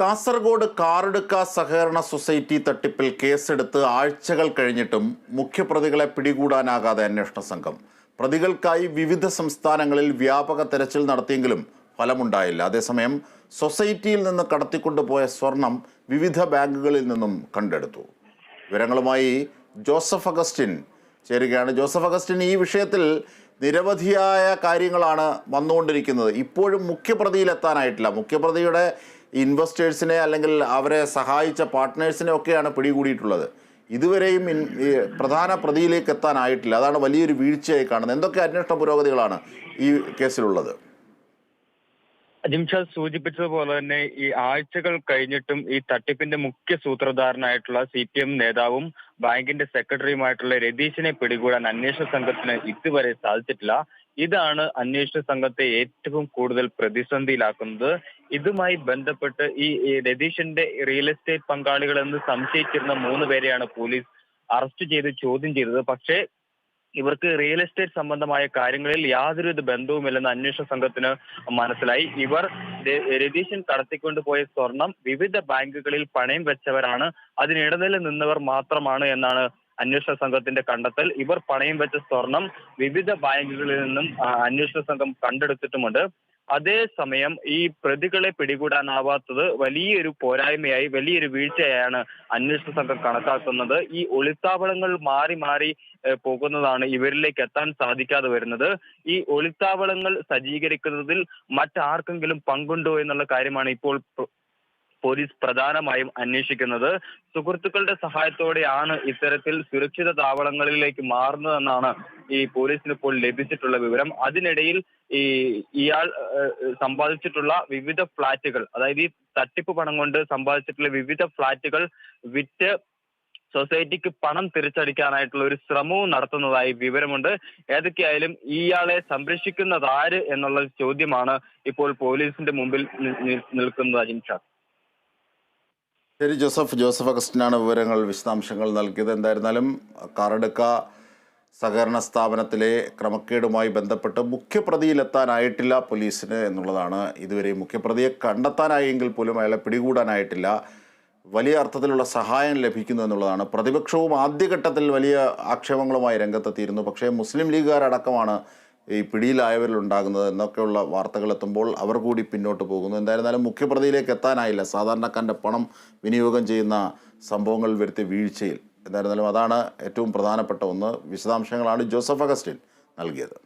കാസർഗോഡ് കാറെടുക്ക സഹകരണ സൊസൈറ്റി തട്ടിപ്പിൽ കേസെടുത്ത് ആഴ്ചകൾ കഴിഞ്ഞിട്ടും മുഖ്യപ്രതികളെ പിടികൂടാനാകാതെ അന്വേഷണ സംഘം. പ്രതികൾക്കായി വിവിധ സംസ്ഥാനങ്ങളിൽ വ്യാപക തെരച്ചിൽ നടത്തിയെങ്കിലും ഫലമുണ്ടായില്ല. അതേസമയം സൊസൈറ്റിയിൽ നിന്ന് കടത്തിക്കൊണ്ടുപോയ സ്വർണം വിവിധ ബാങ്കുകളിൽ നിന്നും കണ്ടെടുത്തു. വിവരങ്ങളുമായി ജോസഫ് അഗസ്റ്റിൻ ചേരുകയാണ്. ജോസഫ് അഗസ്റ്റിൻ ഈ വിഷയത്തിൽ നിരവധിയായ കാര്യങ്ങളാണ് വന്നുകൊണ്ടിരിക്കുന്നത്. ഇപ്പോഴും മുഖ്യപ്രതിയിലെത്താനായിട്ടില്ല. മുഖ്യപ്രതിയുടെ ഇൻവെസ്റ്റേഴ്സിനെ അല്ലെങ്കിൽ അവരെ സഹായിച്ച പാർട്ട്നേഴ്സിനെ ഒക്കെയാണ് പിടികൂടിയിട്ടുള്ളത്. ഇതുവരെയും പ്രധാന പ്രതിയിലേക്ക് എത്താനായിട്ടില്ല. അതാണ് വലിയൊരു വീഴ്ചയായി കാണുന്നത്. എന്തൊക്കെ അന്വേഷണ പുരോഗതികളാണ് ഈ കേസിലുള്ളത്? അജിംഷാ സൂചിപ്പിച്ചതുപോലെ തന്നെ ഈ ആഴ്ചകൾ കഴിഞ്ഞിട്ടും ഈ തട്ടിപ്പിന്റെ മുഖ്യ സൂത്രധാരനായിട്ടുള്ള സി പി എം നേതാവും ബാങ്കിന്റെ സെക്രട്ടറിയുമായിട്ടുള്ള രതീഷിനെ പിടികൂടാൻ അന്വേഷണ സംഘത്തിന് ഇതുവരെ സാധിച്ചിട്ടില്ല. ഇതാണ് അന്വേഷണ സംഘത്തെ ഏറ്റവും കൂടുതൽ പ്രതിസന്ധിയിലാക്കുന്നത്. ഇതുമായി ബന്ധപ്പെട്ട് ഈ രതീഷിന്റെ റിയൽ എസ്റ്റേറ്റ് പങ്കാളികൾ എന്ന് സംശയിച്ചിരുന്ന മൂന്ന് പേരെയാണ് പോലീസ് അറസ്റ്റ് ചെയ്ത് ചോദ്യം ചെയ്തത്. പക്ഷേ ഇവർക്ക് റിയൽ എസ്റ്റേറ്റ് സംബന്ധമായ കാര്യങ്ങളിൽ യാതൊരുവിധ ബന്ധവുമില്ലെന്ന് അന്വേഷണ സംഘത്തിന് മനസ്സിലായി. ഇവർ രതീഷൻ കടത്തിക്കൊണ്ടുപോയ സ്വർണം വിവിധ ബാങ്കുകളിൽ പണയം വെച്ചവരാണ്. അതിനിടനില നിന്നവർ മാത്രമാണ് എന്നാണ് അന്വേഷണ സംഘത്തിന്റെ കണ്ടെത്തൽ. ഇവർ പണയം വെച്ച സ്വർണം വിവിധ ബാങ്കുകളിൽ നിന്നും അന്വേഷണ സംഘം കണ്ടെടുത്തിട്ടുമുണ്ട്. അതേസമയം ഈ പ്രതികളെ പിടികൂടാനാവാത്തത് വലിയൊരു പോരായ്മയായി വലിയൊരു വീഴ്ചയായാണ് അന്വേഷണ സംഘം കണക്കാക്കുന്നത്. ഈ ഒളിത്താവളങ്ങൾ മാറി മാറി പോകുന്നതാണ് ഇവരിലേക്ക് എത്താൻ സാധിക്കാതെ വരുന്നത്. ഈ ഒളിത്താവളങ്ങൾ സജ്ജീകരിക്കുന്നതിൽ മറ്റാർക്കെങ്കിലും പങ്കുണ്ടോ എന്നുള്ള കാര്യമാണ് ഇപ്പോൾ പോലീസ് പ്രധാനമായും അന്വേഷിക്കുന്നത് സുഹൃത്തുക്കളുടെ സഹായത്തോടെയാണ് ഇത്തരത്തിൽ സുരക്ഷിത താവളങ്ങളിലേക്ക് മാറുന്നതെന്നാണ് ഈ പോലീസിന് ഇപ്പോൾ ലഭിച്ചിട്ടുള്ള വിവരം. അതിനിടയിൽ ഈ ഇയാൾ സമ്പാദിച്ചിട്ടുള്ള വിവിധ ഫ്ളാറ്റുകൾ അതായത് ഈ തട്ടിപ്പ് പണം കൊണ്ട് സമ്പാദിച്ചിട്ടുള്ള വിവിധ ഫ്ളാറ്റുകൾ വിറ്റ് സൊസൈറ്റിക്ക് പണം തിരിച്ചടിക്കാനായിട്ടുള്ള ഒരു ശ്രമവും നടത്തുന്നതായി വിവരമുണ്ട്. ഏതൊക്കെയായാലും ഇയാളെ സംരക്ഷിക്കുന്നതാര് എന്നുള്ള ചോദ്യമാണ് ഇപ്പോൾ പോലീസിന്റെ മുമ്പിൽ നിൽക്കുന്നത് അജിൻഷാ ശരി ജോസഫ്. ജോസഫ് അഗസ്റ്റിനാണ് വിവരങ്ങൾ വിശദാംശങ്ങൾ നൽകിയത്. എന്തായിരുന്നാലും കാറെടുക്ക സഹകരണ സ്ഥാപനത്തിലെ ക്രമക്കേടുമായി ബന്ധപ്പെട്ട് മുഖ്യപ്രതിയിലെത്താനായിട്ടില്ല പോലീസിന് എന്നുള്ളതാണ് ഇതുവരെ മുഖ്യപ്രതിയെ കണ്ടെത്താനായെങ്കിൽ പോലും അയാളെ പിടികൂടാനായിട്ടില്ല. വലിയ അർത്ഥത്തിലുള്ള സഹായം ലഭിക്കുന്നു എന്നുള്ളതാണ്. പ്രതിപക്ഷവും ആദ്യഘട്ടത്തിൽ വലിയ ആക്ഷേപങ്ങളുമായി രംഗത്തെത്തിയിരുന്നു. പക്ഷേ മുസ്ലിം ലീഗുകാരടക്കമാണ് ഈ പിടിയിലായവരിൽ ഉണ്ടാകുന്നത് എന്നൊക്കെയുള്ള വാർത്തകൾ എത്തുമ്പോൾ അവർ കൂടി പിന്നോട്ട് പോകുന്നു. എന്തായിരുന്നാലും മുഖ്യപ്രതിയിലേക്ക് എത്താനായില്ല. സാധാരണക്കാരന്റെ പണം വിനിയോഗം ചെയ്യുന്ന സംഭവങ്ങൾ വരുത്തിയ വീഴ്ചയിൽ. എന്തായിരുന്നാലും അതാണ് ഏറ്റവും പ്രധാനപ്പെട്ട ഒന്ന്. വിശദാംശങ്ങളാണ് ജോസഫ് അഗസ്റ്റിൻ നൽകിയത്.